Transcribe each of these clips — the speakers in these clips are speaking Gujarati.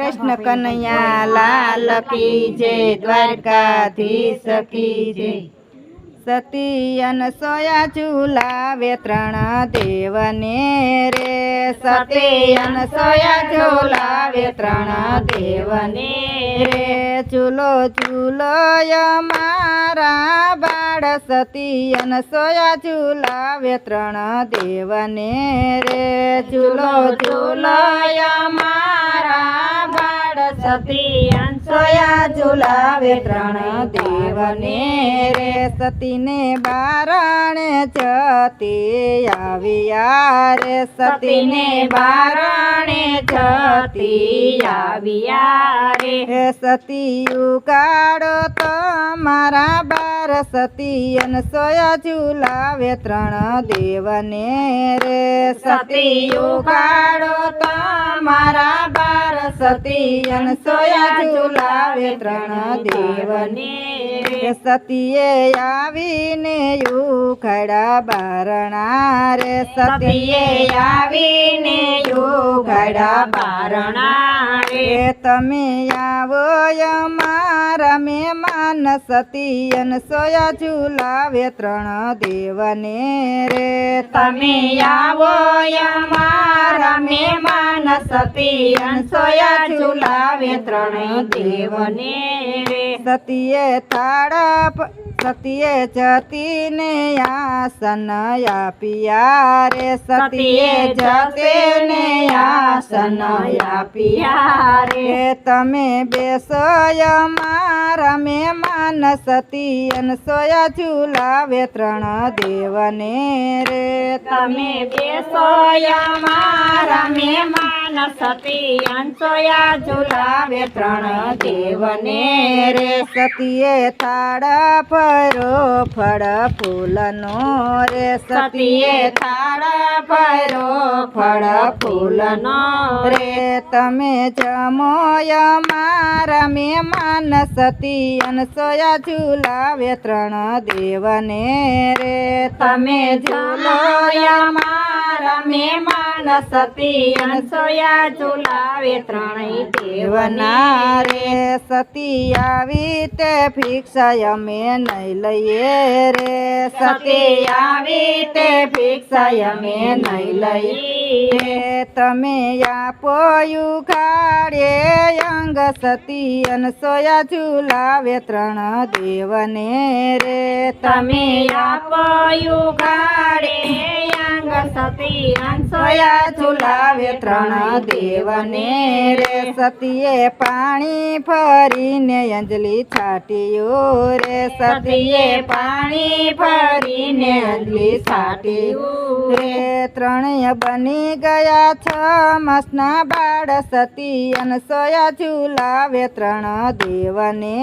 કૃષ્ણ કનૈયા, લાલ કી જે દ્વારકાધીશ કી જય. સતી અનસોયા ઝુલાવે ત્રણ દેવને રે. સતી અનસોયા ઝુલાવે ત્રણ દેવને રે. ચૂલો ચૂલો મારા બાળ. સતી અનસોયા ઝુલાવે ત્રણ દેવને રે. ચૂલો ચૂલો મારા સતી અંસોયા ઝુલાવે ત્રણ દેવને રે સતીને બારણે જતી આવ્યા રે સતીને બારણે જતી આવ્યા રે હે સતી ઉગાડો તમારા બાર સતી અનસોયા ઝુલાવે ત્રણ દેવને રે. સતી ઉગાડો તમારા બાર. સતી અનસોયા ઝુલાવે ત્રણ દેવને સતીએ આવીને યુખડા બારણા રે. સતીએ આવીને યુખડા બારણા રે તમે આવો મારા મહેમાન સતી સોયા ઝુલાવે ત્રણ દેવને રે. તમે આવો મારા મહેમાન સતી સોયા ઝુલાવે ત્રણ દેવને રે. સતીએ તાળપ સતીએ જતીને આસન આપ્યા રે સતીએ જતીને આસન આપ્યા રે તમે બેસો મારા મહેમાન સતી અનસોયા ઝુલાવે ત્રણ દેવને રે તમે બેસો મારા મહેમાન સતી સતીએ થાળ ફરો ફળ ફૂલનો રે. સતીએ થાળ ફરો ફળ ફૂલનો રે. તમે જમો મારા મહેમાન, સતી અનસોયા ઝુલાવે ત્રણ દેવને રે. તમે ઝૂલો મારા મહેમાન સતી અનસોયા ઝુલાવે ત્રણેય દેવના રે સતી આવી તે ભિક્ષા અમે નહીં લઈએ રે. સતી આવી તે ભિક્ષા અમે નહીં લઈએ. તમે આપો યુગાડે અંગ સતી અનસોયા ઝુલાવે ત્રણ દેવને રે. તમે આપો યુગાડે અંગ સતી અનસોયા ઝુલાવે ત્રણ દેવને રે, સતીએ પાણી ફરીને અંજલિ છાટ્યું રે, સતીએ પાણી ફરીને અંજલિ છાટ્યું રે. ત્રણેય બની ગયા છ માસના બાળ, સતી અનસોયા ઝુલાવે ત્રણ દેવને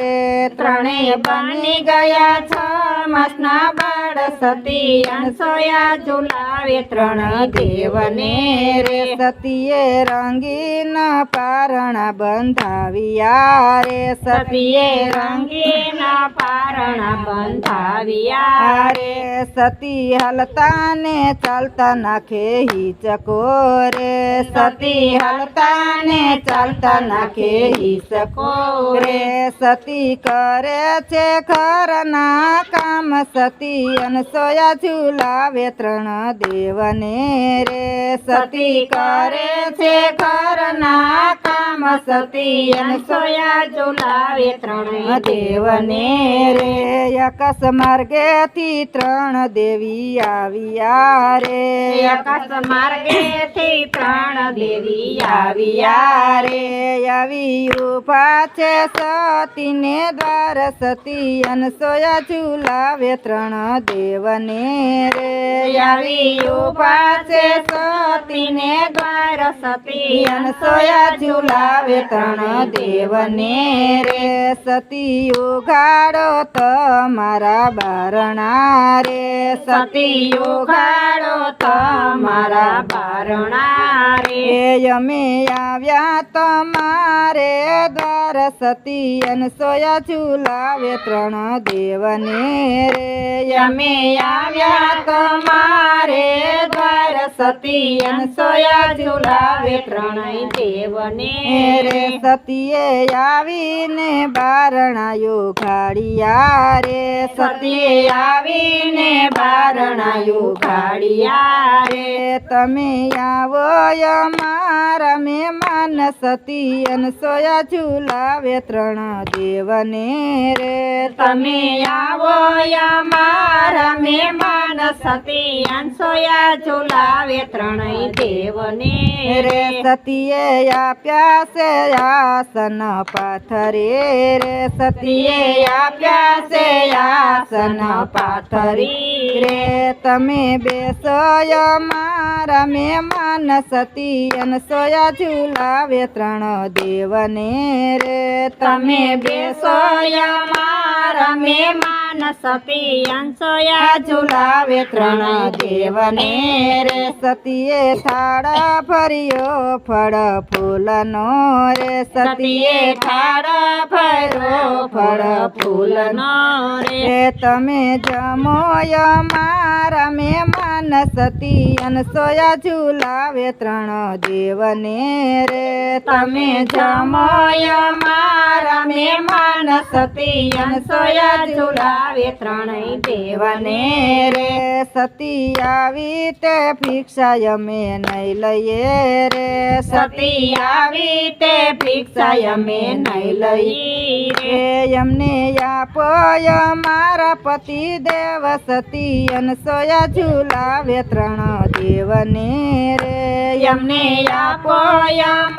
રે. ત્રણેય બની ગયા છ મસના બાળ, સતી અનસોયા ઝુલાવે ત્રણ દેવને રે સતીએ રંગીના પારણા બંધાવ્યા રે સતીએ રંગીના પારણા બંધાવ્યા રે સતી હલતા ને ચાલતા નાખે હિચકો રે. સતી હલતા ને ચાલતા નાખે હિચકો રે. સતી કરે છે ખરના કામ, સતી અનસોયા ઝુલાવે ત્રણ દેવને રે. સતી કરે છે ઘરના કામ સતી અનસોયા ઝુલાવે ત્રણ દેવને રે આકાશ માર્ગે થી ત્રણ દેવી આવ્યા રે આકાશ માર્ગે થી ત્રણ દેવી આવ્યા રે આવી ઊભા છે સતીને દ્વાર સતી અનસોયા ઝુલાવે ત્રણ દેવને રે આવી ઊભા છે સતીને દ્વાર સતી અનસોયા ઝુલાવે ત્રણ દેવને રે, સતી ઉઘાડો તમારા બારણા રે. સતી ઉઘાડો તમારા બારણા રે. અમે આવ્યા તમારે દ્વાર, સતી અનસોયા ચૂલાવે ત્રણ દેવને રે. અમે આવ્યા તમારે દ્વાર, સતી અનસોયા ચૂલાવે ત્રણેય દેવને રે સતીએ આવીને બારણાયો ખાડિયા રે. સતીએ આવીને બારણાયો ખાડિયા રે. તમે આવો અમારા મહેમાન સતી અનસોયા ઝુલાવે ત્રણ દેવને રે. તમે આવો અમારા મહેમાન સતી અંસોયા ઝુલાવે ત્રણેય દેવને. રે સતીએ આપ્યા છે આસન પાથરે. રે સતીએ આપ્યા છે આસન પાથરી. રે તમે બેસો મારા મહેમાન સતી અનસોયા ઝુલાવે ત્રણ દેવને રે તમે બેસો અમારા મહેમાન સતી અંસોયા ઝુલાવે ત્રણેય દેવને રે સતીએ થાળ ભર્યો ફળ ફૂલનો રે સતીએ થાળ ભર્યો ફળ ફૂલનો રે રે તમે જમો મારા મહેમાન સતી અનસોયા ઝુલાવે ત્રણ દેવને રે તમે જમો અમારા મહેમાન સતી અંસોયા ઝુલાવે ત્રણેય દેવને દેવને રે સતી આવી તે ભિક્ષા અમે નહીં લઈએ રે સતી આવી તે ભિક્ષા અમે નહીં લઈ રે રે એમને આપો મારા પતિ દેવ સતી અનસોયા ઝુલાવે ત્રણ દેવને રે. એમને આપો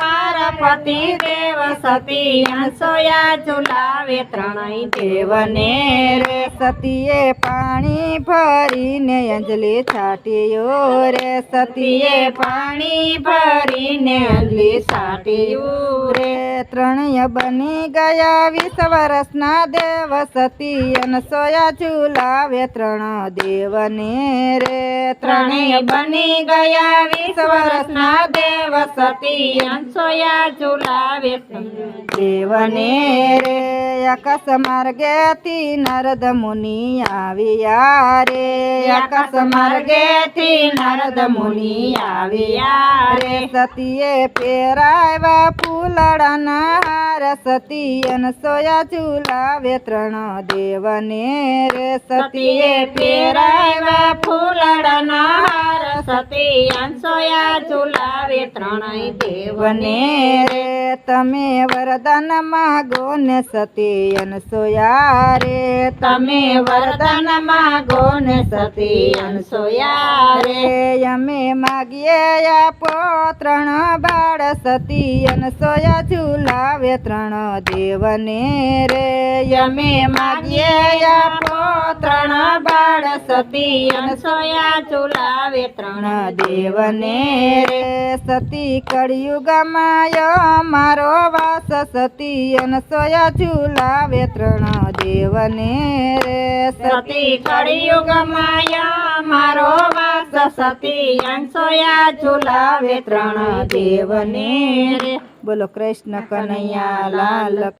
મારા પતિ દેવ સતી અંસોયા ઝુલાવે ત્રણેય દેવને રે. સતીએ પાણી ભરીને અંજલિ છાટ્યો રે. સતીએ પાણી ભરીને અંજલિ સાટ્યું રે રે. ત્રણેય બની ગયા. વીસ વર્ષના દેવ સતી અનસોયા ઝુલાવે ત્રણ દેવને રે. ત્રણેય બની ગયા. વીસ વર્ષના દેવ સતી સોયા ઝુલાવે દેવને રે. આકાશ માર્ગેથી નરદ મુનિ આવ્યા રે. આકાશ માર્ગેથી નરદ મુનિ આવ્યા રે. સતીએ પેરાવ્યા ફૂલડાના હાર સતી અનસોયા ઝુલાવે ત્રણ દેવને રે સતીએ પહેરાવ્યા ફૂલડાના હાર સતી અંસોયા ઝુલાવે ત્રણેય દેવને રે તમે વરદાન માગો ને સતી અનસોયા રે તમે વરદાન માગો ને સતી અંસોયા રે રે અમે માગીએ આપો ત્રણ બાળ સતી અનસોયા ઝુલાવે ત્રણ દેવને રે અમે માગીએ આપો ત્રણ બાળ સતી અંસોયા ઝુલાવે ત્રણ ત્રણ દેવને રે સતી કળિયુગમાં મારો વાસ સતી અનસોયા ઝુલાવે ત્રણ દેવને રે. સતી કળિયુગ માયા મારો વાસ સતી અંસોયા ઝુલાવે ત્રણ દેવને રે. બોલો કૃષ્ણ કનૈયા લાલ